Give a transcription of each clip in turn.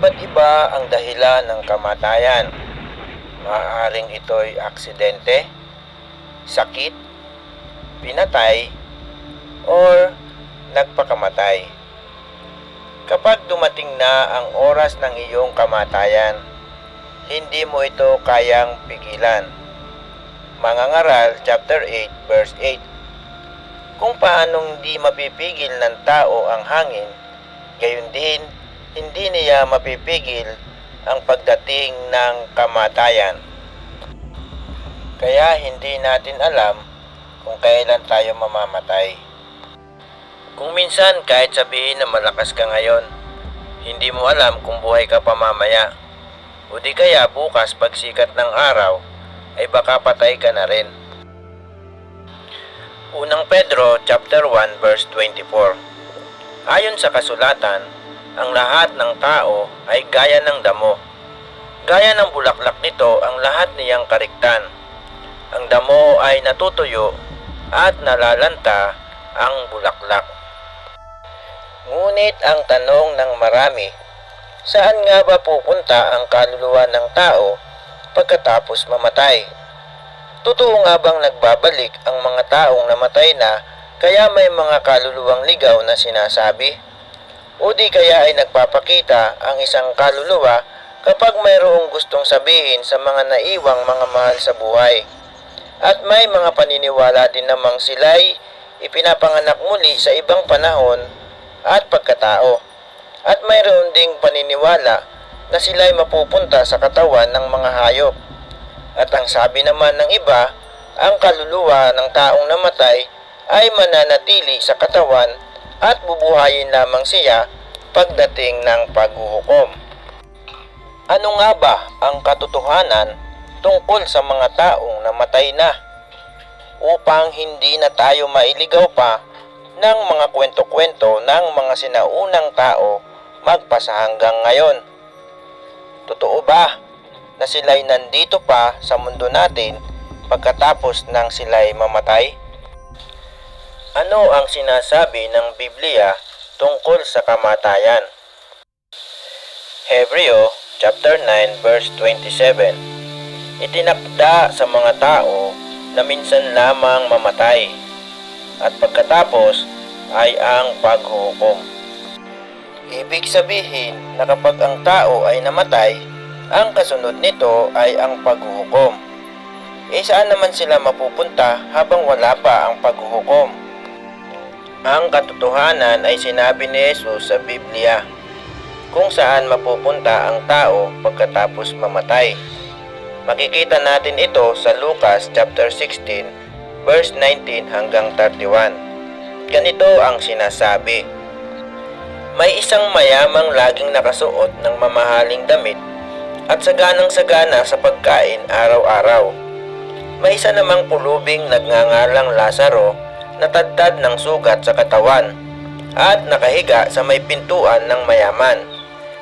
Iba't iba ang dahilan ng kamatayan. Maaaring ito'y aksidente, sakit, pinatay, or nagpakamatay. Kapag dumating na ang oras ng iyong kamatayan, hindi mo ito kayang pigilan. Mangangaral chapter 8 verse 8 Kung paanong hindi mapipigil ng tao ang hangin, gayon din hindi niya mapipigil ang pagdating ng kamatayan. Kaya hindi natin alam kung kailan tayo mamamatay. Kung minsan kahit sabihin na malakas ka ngayon, hindi mo alam kung buhay ka pa mamaya. O di kaya bukas pag sikat ng araw, ay baka patay ka na rin. Unang Pedro chapter 1 verse 24. Ayon sa kasulatan, ang lahat ng tao ay gaya ng damo. Gaya ng bulaklak nito ang lahat niyang kariktan. Ang damo ay natutuyo at nalalanta ang bulaklak. Ngunit ang tanong ng marami, saan nga ba pupunta ang kaluluwa ng tao pagkatapos mamatay? Totoo nga bang nagbabalik ang mga taong namatay na kaya may mga kaluluwang ligaw na sinasabi? O di kaya ay nagpapakita ang isang kaluluwa kapag mayroong gustong sabihin sa mga naiwang mga mahal sa buhay? At may mga paniniwala din namang sila'y ipinapanganak muli sa ibang panahon at pagkatao. At mayroon ding paniniwala na sila'y mapupunta sa katawan ng mga hayop. At ang sabi naman ng iba, ang kaluluwa ng taong namatay ay mananatili sa katawan at bubuhayin lamang siya pagdating ng paghuhukom. Ano nga ba ang katotohanan tungkol sa mga taong namatay na? Upang hindi na tayo mailigaw pa ng mga kwento-kwento ng mga sinaunang tao magpasa hanggang ngayon. Totoo ba na sila'y nandito pa sa mundo natin pagkatapos ng sila'y mamatay? Ano ang sinasabi ng Biblia tungkol sa kamatayan? Hebreo chapter 9 verse 27 Itinakda sa mga tao na minsan lamang mamatay at pagkatapos ay ang paghuhukom. Ibig sabihin na kapag ang tao ay namatay, ang kasunod nito ay ang paghuhukom. E saan naman sila mapupunta habang wala pa ang paghuhukom? Ang katotohanan ay sinabi ni Jesus sa Biblia kung saan mapupunta ang tao pagkatapos mamatay. Makikita natin ito sa Lucas chapter 16 verse 19 hanggang 31. Ganito ang sinasabi. May isang mayamang laging nakasuot ng mamahaling damit at saganang sagana sa pagkain araw-araw. May isa namang pulubing nagngangalang Lazaro na tadtad ng sugat sa katawan at nakahiga sa may pintuan ng mayaman.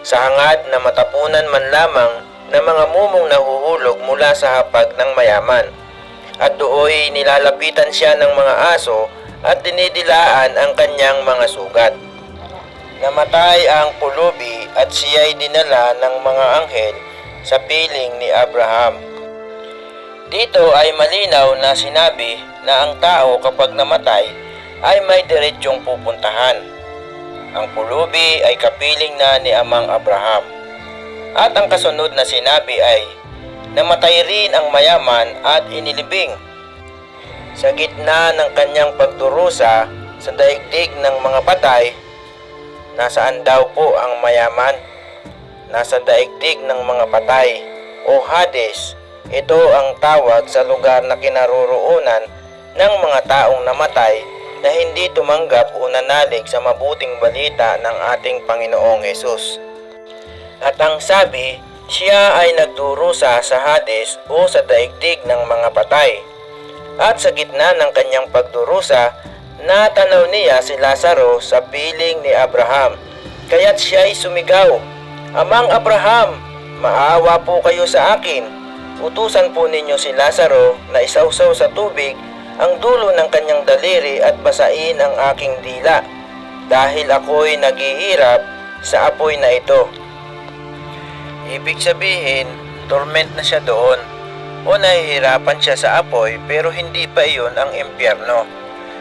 Sa hangad na matapunan man lamang ng mga mumong nahuhulog mula sa hapag ng mayaman. At dooy nilalapitan siya ng mga aso at dinidilaan ang kanyang mga sugat. Namatay ang pulubi at siya'y dinala ng mga anghel sa piling ni Abraham. Dito ay malinaw na sinabi na ang tao kapag namatay ay may diretsyong pupuntahan. Ang pulubi ay kapiling na ni Amang Abraham. At ang kasunod na sinabi ay, namatay rin ang mayaman at inilibing. Sa gitna ng kanyang pagdurusa sa daigdig ng mga patay, nasaan daw po ang mayaman? Nasa daigdig ng mga patay o Hades. Ito ang tawag sa lugar na kinaroroonan ng mga taong namatay na hindi tumanggap o nanalig sa mabuting balita ng ating Panginoong Hesus. At ang sabi, siya ay nagdurusa sa Hades o sa daigdig ng mga patay. At sa gitna ng kanyang pagdurusa, natanaw niya si Lazaro sa piling ni Abraham. Kaya't siya'y sumigaw, Amang Abraham, maawa po kayo sa akin. Utusan po ninyo si Lazaro na isawsaw sa tubig ang dulo ng kanyang daliri at basain ang aking dila dahil ako'y naghihirap sa apoy na ito. Ibig sabihin, torment na siya doon o nahihirapan siya sa apoy pero hindi pa iyon ang impyerno.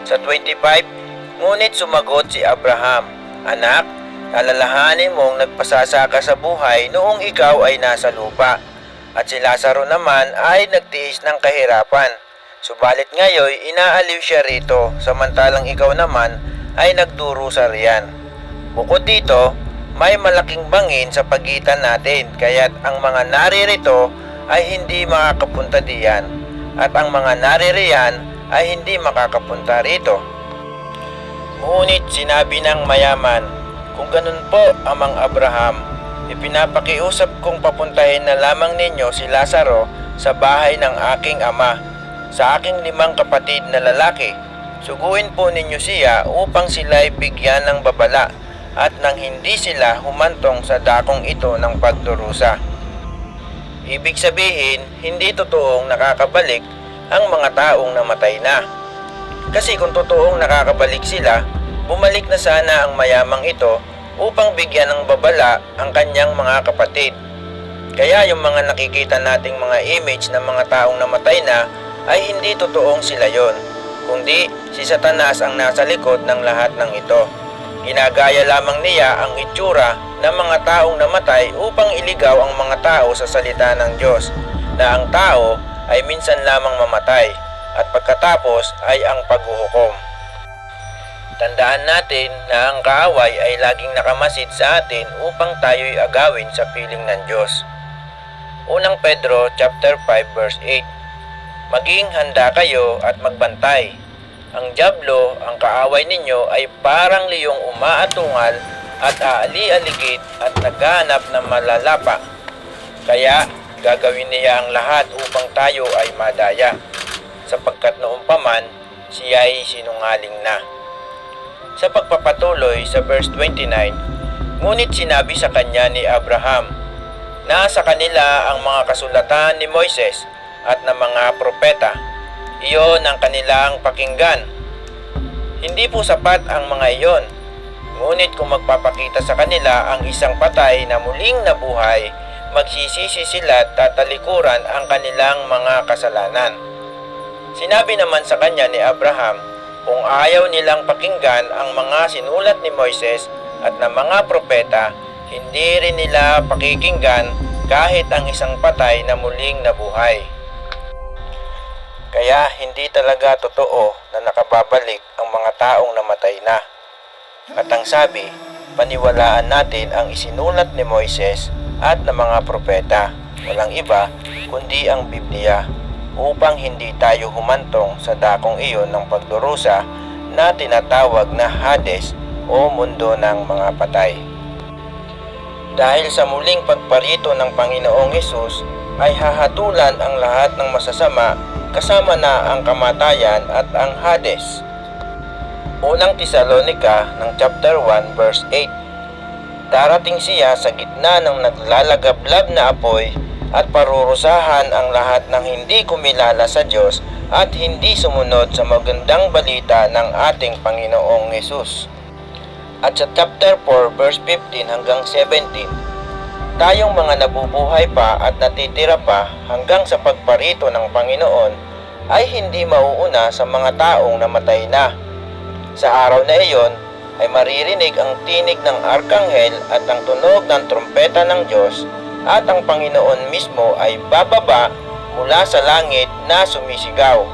Sa 25, ngunit sumagot si Abraham, Anak, alalahanin mong nagpasasa ka sa buhay noong ikaw ay nasa lupa at si Lazaro naman ay nagtiis ng kahirapan. Subalit ngayon inaaliw siya rito samantalang ikaw naman ay nagdurusa riyan. Bukod dito, may malaking bangin sa pagitan natin kaya't ang mga naririto ay hindi makakapunta diyan at ang mga naririyan ay hindi makakapunta rito. Ngunit sinabi ng mayaman, kung ganun po amang Abraham, ipinapakiusap kong papuntahin na lamang ninyo si Lazaro sa bahay ng aking ama, sa aking limang kapatid na lalaki. Suguin po ninyo siya upang sila'y bigyan ng babala at nang hindi sila humantong sa dakong ito ng pagdurusa. Ibig sabihin, hindi totoong nakakabalik ang mga taong namatay na. Kasi kung totoong nakakabalik sila, bumalik na sana ang mayamang ito upang bigyan ng babala ang kanyang mga kapatid. Kaya yung mga nakikita nating mga image ng mga taong namatay na ay hindi totoong sila yon, kundi si Satanas ang nasa likod ng lahat ng ito. Ginagaya lamang niya ang itsura ng mga taong namatay upang iligaw ang mga tao sa salita ng Diyos na ang tao ay minsan lamang mamatay at pagkatapos ay ang paghuhukom. Tandaan natin na ang kaaway ay laging nakamasid sa atin upang tayo'y agawin sa piling ng Diyos. Unang Pedro chapter 5 verse 8 Maging handa kayo at magbantay. Ang Diablo, ang kaaway ninyo ay parang liyong umaatungal at aali-aligid at naghahanap ng malalapa. Kaya gagawin niya ang lahat upang tayo ay madaya, sapagkat noong paman siya ay sinungaling na. Sa pagpapatuloy sa verse 29, ngunit sinabi sa kanya ni Abraham, Nasa kanila ang mga kasulatan ni Moises at ng mga propeta. Iyon ang kanilang pakinggan. Hindi po sapat ang mga iyon. Ngunit kung magpapakita sa kanila ang isang patay na muling nabuhay, magsisisi sila at tatalikuran ang kanilang mga kasalanan. Sinabi naman sa kanya ni Abraham, kung ayaw nilang pakinggan ang mga sinulat ni Moises at ng mga propeta, hindi rin nila pakikinggan kahit ang isang patay na muling nabuhay. Kaya hindi talaga totoo na nakababalik ang mga taong namatay na. At ang sabi, paniwalaan natin ang isinulat ni Moises at ng mga propeta, walang iba kundi ang Biblia, upang hindi tayo humantong sa dakong iyon ng pagdurusa na tinatawag na Hades o mundo ng mga patay. Dahil sa muling pagparito ng Panginoong Yesus ay hahatulan ang lahat ng masasama kasama na ang kamatayan at ang Hades. Unang Tesalonika ng chapter 1 verse 8 Darating siya sa gitna ng naglalagablab na apoy at parurusahan ang lahat ng hindi kumilala sa Diyos at hindi sumunod sa magandang balita ng ating Panginoong Yesus. At sa chapter 4 verse 15 hanggang 17, tayong mga nabubuhay pa at natitira pa hanggang sa pagparito ng Panginoon ay hindi mauuna sa mga taong namatay na. Sa araw na iyon ay maririnig ang tinig ng arkanghel at ang tunog ng trumpeta ng Diyos at ang Panginoon mismo ay bababa mula sa langit na sumisigaw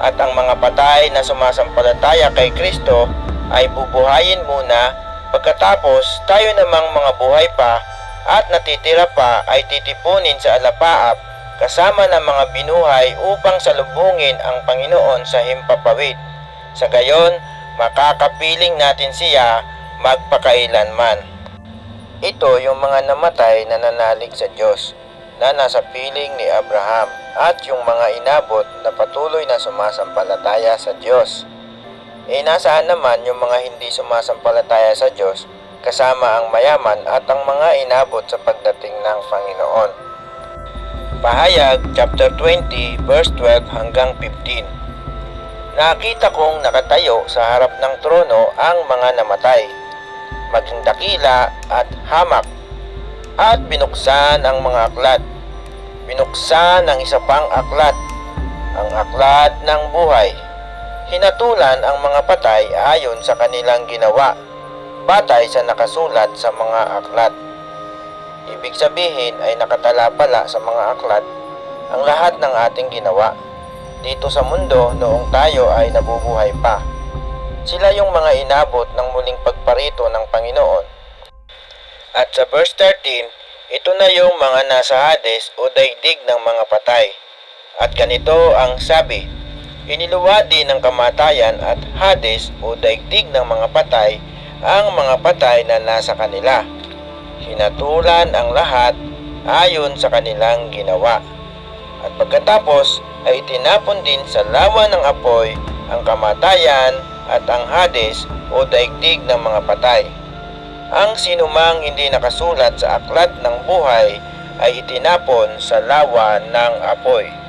at ang mga patay na sumasampalataya kay Kristo ay bubuhayin muna pagkatapos tayo namang mga buhay pa at natitira pa ay titipunin sa alapaap kasama ng mga binuhay upang salubungin ang Panginoon sa himpapawid. Sa gayon, makakapiling natin siya magpakailanman. Ito yung mga namatay na nanalig sa Diyos na nasa piling ni Abraham at yung mga inabot na patuloy na sumasampalataya sa Diyos. Eh nasaan naman yung mga hindi sumasampalataya sa Diyos kasama ang mayaman at ang mga inabot sa pagdating ng Panginoon. Pahayag chapter 20 verse 12 hanggang 15. Nakita kong nakatayo sa harap ng trono ang mga namatay, maging dakila at hamak, at binuksan ang mga aklat. Binuksan ang isa pang aklat, ang aklat ng buhay. Hinatulan ang mga patay ayon sa kanilang ginawa, batay sa nakasulat sa mga aklat. Ibig sabihin ay nakatala pala sa mga aklat ang lahat ng ating ginawa dito sa mundo noong tayo ay nabubuhay pa. Sila yung mga inabot ng muling pagparito ng Panginoon. At sa verse 13, ito na yung mga nasa Hades o daigdig ng mga patay. At ganito ang sabi, Iniluwadi ng kamatayan at Hades o daigdig ng mga patay ang mga patay na nasa kanila. Hinatulan ang lahat ayon sa kanilang ginawa. At pagkatapos ay itinapon din sa lawa ng apoy ang kamatayan at ang Hades o daigdig ng mga patay. Ang sinumang hindi nakasulat sa aklat ng buhay ay itinapon sa lawa ng apoy.